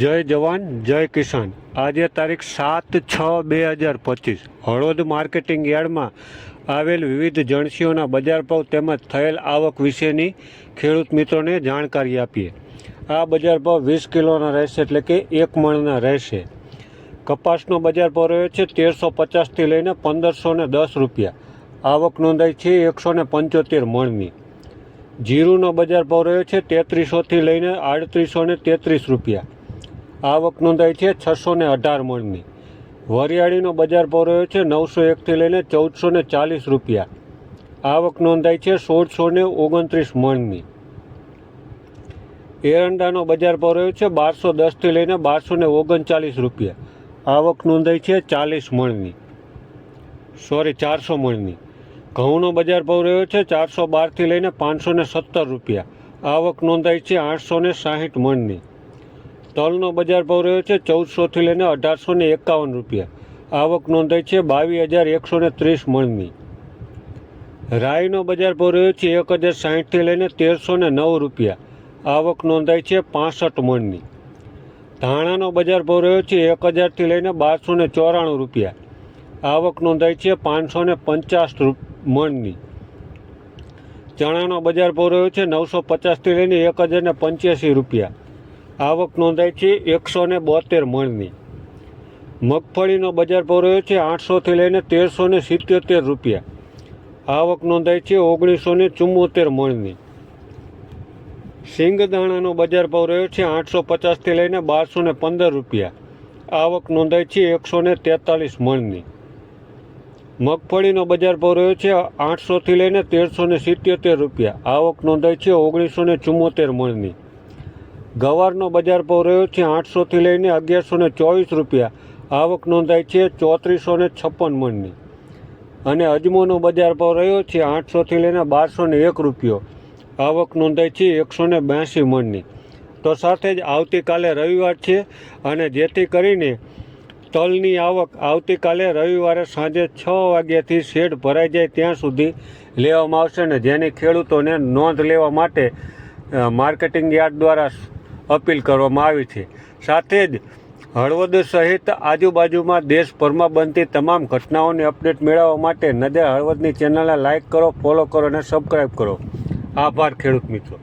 જય જવાન, જય કિસાન. આજે તારીખ સાત છ બે હજાર પચીસ. હળવદ માર્કેટિંગ યાર્ડમાં આવેલ વિવિધ જણસીઓના બજાર ભાવ તેમજ થયેલ આવક વિશેની ખેડૂત મિત્રોને જાણકારી આપીએ. આ બજાર ભાવ વીસ કિલોના રહેશે એટલે કે એક મણના રહેશે. કપાસનો બજાર ભાવ રહ્યો છે તેરસો પચાસથી લઈને પંદરસો ને દસ રૂપિયા. આવક નોંધાઈ છે એકસો ને પંચોતેર મણની. જીરુનો બજાર ભાવ રહ્યો છે તેત્રીસોથી લઈને આડત્રીસો ને તેત્રીસ રૂપિયા. આવક નોંધાઈ છે છસો ને અઢાર મણની. વરિયાળીનો બજાર ભાવ રહ્યો છે નવસો એકથી લઈને ચૌદસો ને ચાલીસ રૂપિયા. આવક નોંધાઈ છે સોળસો ને ઓગણત્રીસ મણની. એરંડાનો બજાર ભાવ રહ્યો છે બારસો દસથી લઈને બારસો ને ઓગણચાલીસ રૂપિયા. આવક નોંધાઈ છે ચાલીસ મણની. સોરી, ચારસો મણની. ઘઉંનો બજાર ભાવ રહ્યો છે ચારસો બારથી લઈને પાંચસો ને સત્તર રૂપિયા. આવક નોંધાઈ છે આઠસો ને સાહીઠ મણની. તલનો બજાર ભાવ રહ્યો છે ચૌદસોથી લઈને અઢારસો ને એકાવન રૂપિયા. આવક નોંધાઈ છે બાવીસ હજાર એકસો ને ત્રીસ મણની. રાઈનો બજાર ભાવ રહ્યો છે એક હજાર સાહીઠથી લઈને તેરસો ને નવ રૂપિયા. આવક નોંધાઈ છે પાસઠ મણની. ધાણાનો બજાર ભાવ રહ્યો છે એક હજારથી લઈને બારસો ને ચોરાણું રૂપિયા. આવક નોંધાઈ છે પાંચસો ને પચાસ મણની. ચણાનો બજાર ભાવ રહ્યો છે નવસો પચાસથી લઈને એક હજાર ને પંચ્યાસી રૂપિયા. આવક નોંધાઈ છે એકસો ને બોતેર મણની. મગફળીનો બજાર ભાવ રહ્યો છે આઠસોથી લઈને તેરસો ને સિત્યોતેર રૂપિયા. આવક નોંધાઈ છે ઓગણીસો ને ચુમ્મોતેર મણની. સિંગદાણાનો બજાર ભાવ રહ્યો છે આઠસો પચાસથી લઈને બારસો ને પંદર રૂપિયા. આવક નોંધાઈ છે એકસો ને તેતાલીસ મણની. મગફળીનો બજાર ભાવ રહ્યો છે આઠસોથી લઈને તેરસો ને સિત્યોતેર રૂપિયા. આવક નોંધાઈ છે ઓગણીસો ને ચુમ્મોતેર મણની. ગવારનો બજાર ભાવ રહ્યો છે આઠસોથી લઈને અગિયારસો ને ચોવીસ રૂપિયા. આવક નોંધાઈ છે ચોત્રીસો ને છપ્પન મણની. અને અજમોનો બજાર ભાવ રહ્યો છે આઠસોથી લઈને બારસો ને એક રૂપિયો. આવક નોંધાઈ છે એકસો ને બ્યાસી મણની. તો સાથે જ આવતીકાલે રવિવાર છે અને જેથી કરીને તલની આવક આવતીકાલે રવિવારે સાંજે છ વાગ્યાથી શેડ ભરાઈ જાય ત્યાં સુધી લેવામાં આવશે ને જેની ખેડૂતોને નોંધ લેવા માટે માર્કેટિંગ યાર્ડ દ્વારા અપીલ કરવામાં આવી છે. સાથે જ હળવદ સહિત આજુબાજુમાં દેશભરમાં બનતી તમામ ઘટનાઓની અપડેટ મેળવવા માટે નજર હળવદની ચેનલને લાઇક કરો, ફોલો કરો અને સબસ્ક્રાઈબ કરો. આભાર ખેડૂત મિત્રો.